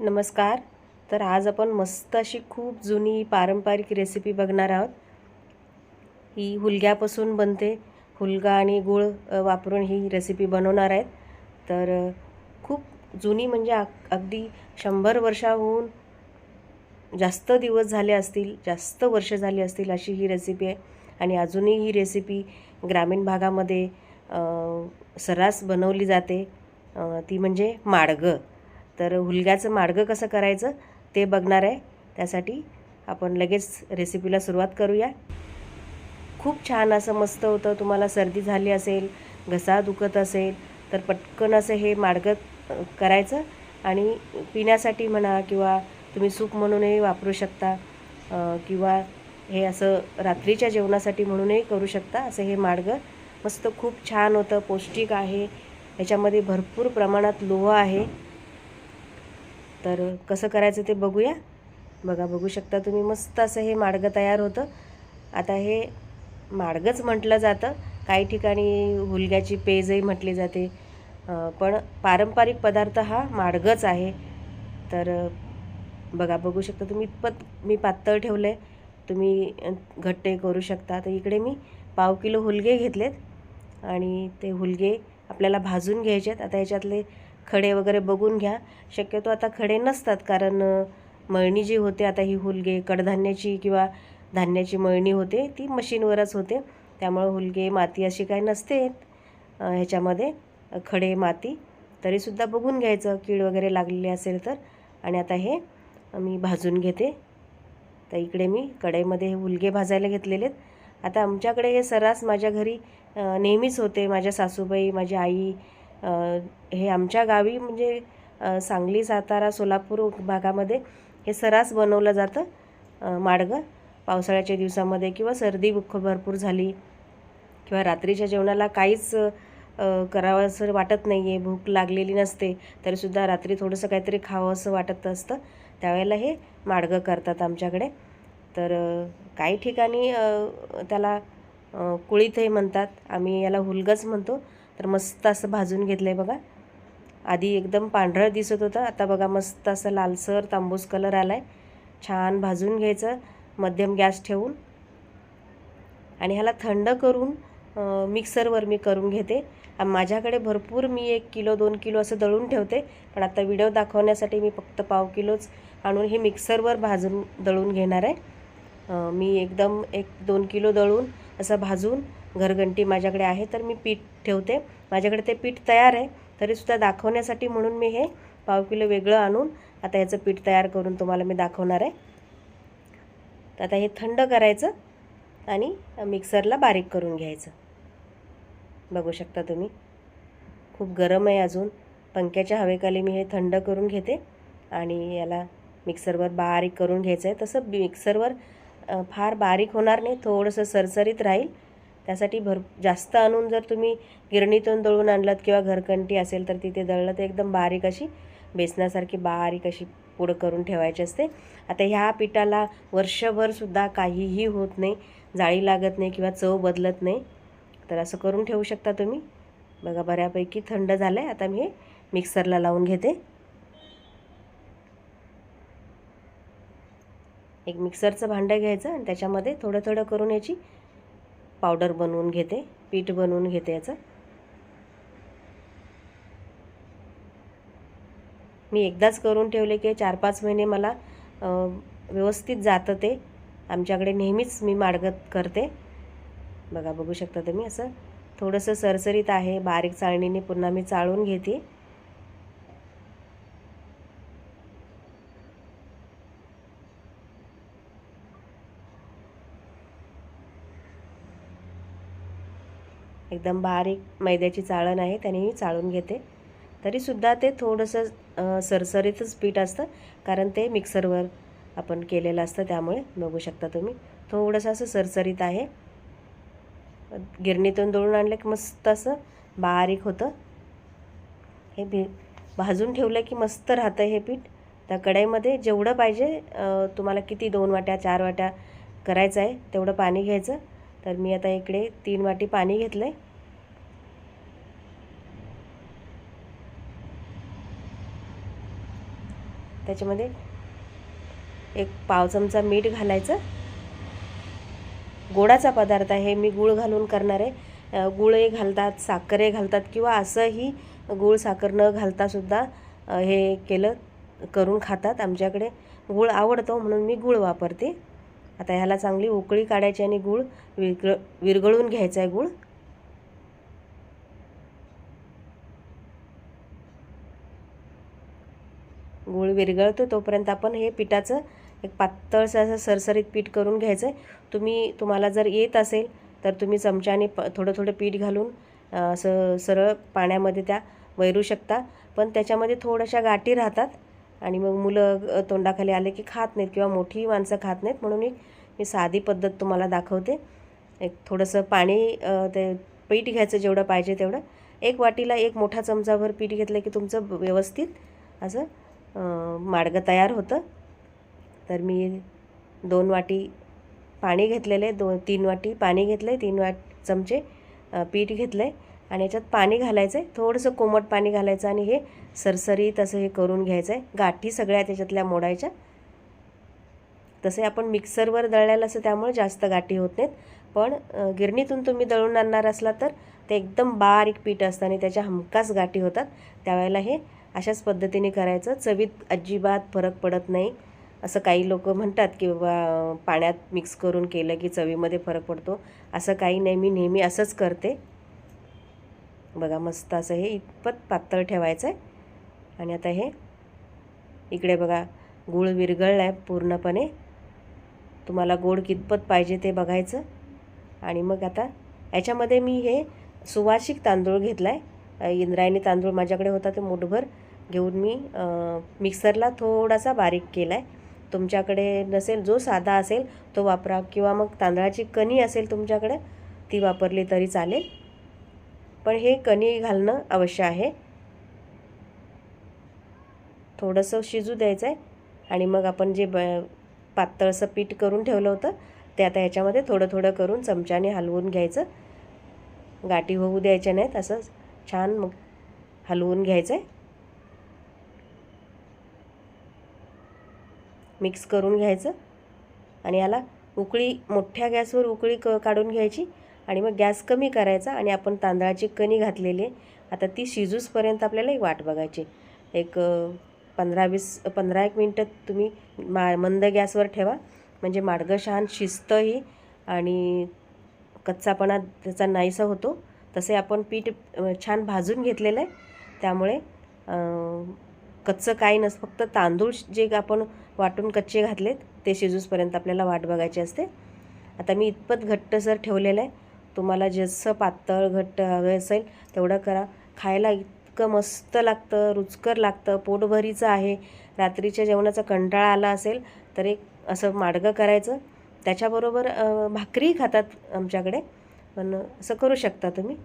नमस्कार. तर आज आपण मस्त अशी खूप जुनी पारंपरिक रेसिपी बघणार आहोत. ही हुलग्यापासून बनते. हुलगा आणि गूळ वापरून ही रेसिपी बनवणार आहेत. तर खूप जुनी म्हणजे अग अगदी शंभर वर्षाहून जास्त दिवस झाले असतील जास्त वर्ष झाली असतील अशी ही रेसिपी आहे. आणि अजूनही ही रेसिपी ग्रामीण भागामध्ये सर्रास बनवली जाते. ती म्हणजे माडगं. तर हुलग्याचं मार्ग कसं करायचं ते बघणार आहे. त्यासाठी आपण लगेच रेसिपीला सुरुवात करूया. खूप छान असं मस्त होतं. तुम्हाला सर्दी झाली असेल घसा दुखत असेल तर पटकन असं हे मार्ग करायचं आणि पिण्यासाठी म्हणा किंवा तुम्ही सूप म्हणूनही वापरू शकता किंवा हे असं रात्रीच्या जेवणासाठी म्हणूनही करू शकता. असं हे माडगं मस्त खूप छान होतं. पौष्टिक आहे. ह्याच्यामध्ये भरपूर प्रमाणात लोह आहे. तर कसं करायचं ते बघूया. बघा बघू शकता तुम्ही मस्त असं हे माडगं तयार होतं. आता हे माडगंच म्हटलं जातं. काही ठिकाणी हुलग्याची पेजही म्हटली जाते. पण पारंपरिक पदार्थ हा माडगंच आहे. तर बघा बघू शकता तुम्ही इतपत मी पातळ ठेवलं आहे तुम्ही घट्टे करू शकता. तर इकडे मी पाव किलो हुलगे घेतलेत. आणि ते हुलगे आपल्याला भाजून घ्यायचे आहेत आता याच्यातले खडे वगैरे बघून घ्या. शक्यतो आता खडे नसतात कारण मळणी जी होते आता ही हुलगे कडधान्याची किंवा धान्याची मळणी होते ती मशीनवरच होते. त्यामुळं हुलगे माती अशी काही नसते ह्याच्यामध्ये खडे माती. तरीसुद्धा बघून घ्यायचं कीड वगैरे लागलेली असेल तर. आणि आता हे मी भाजून घेते. तर इकडे मी कढईमध्ये हे हुलगे भाजायला घेतलेले आहेत. आता आमच्याकडे हे सर्रास माझ्या घरी नेहमीच होते. माझ्या सासूबाई माझी आई हे आमच्या गावी म्हणजे सांगली सातारा सोलापूर भागामध्ये हे सर्रास बनवलं जातं. माडगं पावसाळ्याच्या दिवसामध्ये किंवा सर्दी बुख भरपूर झाली किंवा रात्रीच्या जेवणाला काहीच करावं असं वाटत नाही आहे भूक लागलेली नसते तरीसुद्धा रात्री थोडंसं काहीतरी खावं असं वाटत असतं. त्यावेळेला हे माडगं करतात आमच्याकडे. तर काही ठिकाणी त्याला कुळीतही म्हणतात. आम्ही याला हुलगच म्हणतो. तर मस्त असं भाजून घेतलं आहे बघा. आधी एकदम पांढरं दिसत होतं. आता बघा मस्त असं लालसर तांबूस कलर आला आहे छान भाजून घ्यायचं. मध्यम गॅस ठेवून. आणि ह्याला थंड करून मिक्सरवर मी करून घेते. माझ्याकडे भरपूर मी एक किलो दोन किलो असं दळून ठेवते. पण आता व्हिडिओ दाखवण्यासाठी मी फक्त पाव किलोच आणून हे मिक्सरवर भाजून दळून घेणार आहे. मी एकदम एक दोन किलो दळून असं भाजून घरघंटी माझ्याकडे आहे तर मी पीठ ठेवते. माझ्याकडे ते पीठ तयार आहे तरीसुद्धा दाखवण्यासाठी म्हणून मी हे पाव किलो वेगळं आणून आता याचं पीठ तयार करून तुम्हाला मी दाखवणार आहे. तर आता हे थंड करायचं आणि मिक्सरला बारीक करून घ्यायचं. बघू शकता तुम्ही. खूप गरम आहे अजून. पंख्याच्या हवेखाली मी हे थंड करून घेते आणि याला मिक्सरवर बारीक करून घ्यायचं आहे. तसं मिक्सरवर फार बारीक होणार नाही थोडंसं सरसरीत राहील. त्यासाठी भर जास्त आणून जर तुम्ही गिरणीतून दळून आणलात किंवा घरकंटी असेल तर तिथे दळलं तर एकदम बारीक अशी बेसनासारखी बारीक अशी पुढं करून ठेवायची असते. आता ह्या पिठाला वर्षभरसुद्धा काहीही होत नाही जाळी लागत नाही किंवा चव बदलत नाही. तर असं करून ठेवू शकता तुम्ही. बघा बऱ्यापैकी थंड झालं आहे आता मी हे मिक्सरला लावून घेते. एक मिक्सरचं भांडं घ्यायचं आणि त्याच्यामध्ये थोडं थोडं करून याची पावडर बनवून घेते पीठ बनवून घेते याचं. मी एकदाच करून ठेवले की चार पाच महिने मला व्यवस्थित जातं ते. आमच्याकडे नेहमीच मी माडगत करते. बघा बघू शकता तुम्ही असं. थोडंसं सरसरीत आहे बारीक चाळणीने पुन्हा मी चाळून घेते. एकदम बारीक मैद्याची चाळण आहे त्याने मी चाळून घेते. तरीसुद्धा ते थोडंसं सरसरीतच पीठ असतं कारण ते मिक्सरवर आपण केलेलं असतं त्यामुळे बघू शकता तुम्ही. थोडंसं असं सरसरीत आहे. गिरणीतून दळून आणलं की मस्त असं बारीक होतं. हे भि भाजून ठेवलं की मस्त राहतं हे पीठ. त्या कढईमध्ये जेवढं पाहिजे तुम्हाला किती दोन वाट्या चार वाट्या करायचं आहे तेवढं पाणी घ्यायचं. तर मी आता इकडे तीन वाटी पाणी घेतलं आहे त्याच्यामध्ये एक पाव चमचा मीठ घालायचं. गोडाचा पदार्थ आहे मी गूळ घालून करणार आहे. गुळही घालतात साखरही घालतात किंवा असंही गूळ साखर न घालतासुद्धा हे केलं करून खातात. आमच्याकडे गूळ आवडतो म्हणून मी गूळ वापरते. आता ह्याला चांगली उकळी काढायची आणि गूळ विरगळ विरगळून घ्यायचा आहे गूळ. गूळ विरघळतो तोपर्यंत आपण हे पिठाचं एक पातळसं असं सरसरीत पीठ करून घ्यायचं आहे. तुम्ही तुम्हाला जर येत असेल तर तुम्ही चमच्याने प थोडं थोडं पीठ घालून असं सरळ पाण्यामध्ये त्या वैरू शकता. पण त्याच्यामध्ये थोड्याशा गाठी राहतात. आणि मग मुलं तोंडाखाली आले की खात नाहीत किंवा मोठी माणसं खात नाहीत म्हणून मी मी साधी पद्धत तुम्हाला दाखवते. एक थोडंसं पाणी ते पीठ घ्यायचं जेवढं पाहिजे तेवढं. एक वाटीला एक मोठा चमचाभर पीठ घेतलं की तुमचं व्यवस्थित असं अ, माडगं तयार होतं. तर मी दोन वाटी पाणी घेतलेले दो तीन वाटी पाणी घेतलं आहे तीन वाट चमचे पीठ घेतलं आहे आणि याच्यात पाणी घालायचं आहे थोडंसं कोमट पाणी घालायचं आणि हे सरसरीत असं हे करून घ्यायचं आहे गाठी सगळ्या त्याच्यातल्या मोडायच्या. तसे आपण मिक्सरवर दळलेलं असं त्यामुळे जास्त गाठी होत नाहीत. पण गिरणीतून तुम्ही दळून आणणार असला तर ते एकदम बारीक पीठ असतं आणि त्याच्या हमखास गाठी होतात. त्यावेळेला हे अशाच पद्धतीने करायचं. चवीत अजिबात फरक पडत नाही. असं काही लोक म्हणतात की बाबा पाण्यात मिक्स करून केलं की चवीमध्ये फरक पडतो. असं काही नाही. मी नेहमी असंच करते. बघा मस्त असं हे इतपत पातळ ठेवायचं आहे आणि आता हे इकडे बघा गूळ विरघळला आहे पूर्णपणे. तुम्हाला गोड कितपत पाहिजे ते बघायचं. आणि मग आता याच्यामध्ये मी हे सुवासिक तांदूळ घेतला आहे इंद्रायणी तांदूळ माझ्याकडे होता ते मुठभर घेऊन मी मिक्सरला थोडासा बारीक केला आहे तुमच्याकडे नसेल जो साधा असेल तो वापरा. किंवा मग तांदळाची कणी असेल तुमच्याकडे ती वापरली तरी चालेल. पण हे कणी घालणं अवश्य आहे. थोडंसं शिजू द्यायचं आहे आणि मग आपण जे ब पातळसं पीठ करून ठेवलं होतं ते आता ह्याच्यामध्ये थोडं थोडं करून चमच्याने हलवून घ्यायचं. गाठी होऊ द्यायच्या नाहीत असंच छान मग हलवून घ्यायचं आहे मिक्स करून घ्यायचं आणि याला उकळी मोठ्या गॅसवर उकळी क काढून घ्यायची. आणि मग गॅस कमी करायचा आणि आपण तांदळाची कणी घातलेली आहे. आता ती शिजूसपर्यंत आपल्याला एक वाट बघायची एक पंधरा वीस पंधरा एक मिनटं तुम्ही मा मंद गॅसवर ठेवा. म्हणजे माडगं छान शिजतंही आणि कच्चापणा त्याचा नाहीसा होतो. तसे आपण पीठ छान भाजून घेतलेलं आहे. त्यामुळे कच्चं काही नस फक्त तांदूळ जे आपण वाटून कच्चे घातलेत ते शिजूसपर्यंत आपल्याला वाट बघायची असते. आता मी इतपत घट्टसर ठेवलेलं आहे. तुम्हाला जसं पातळ घट्ट हवे असेल तेवढं करा. खायला इतकं मस्त लागतं रुचकर लागतं. पोटभरीचं आहे. रात्रीच्या जेवणाचा कंटाळा आला असेल तर एक असं माडगं करायचं. त्याच्याबरोबर भाकरीही खातात आमच्याकडे. पण असं करू शकता तुम्ही.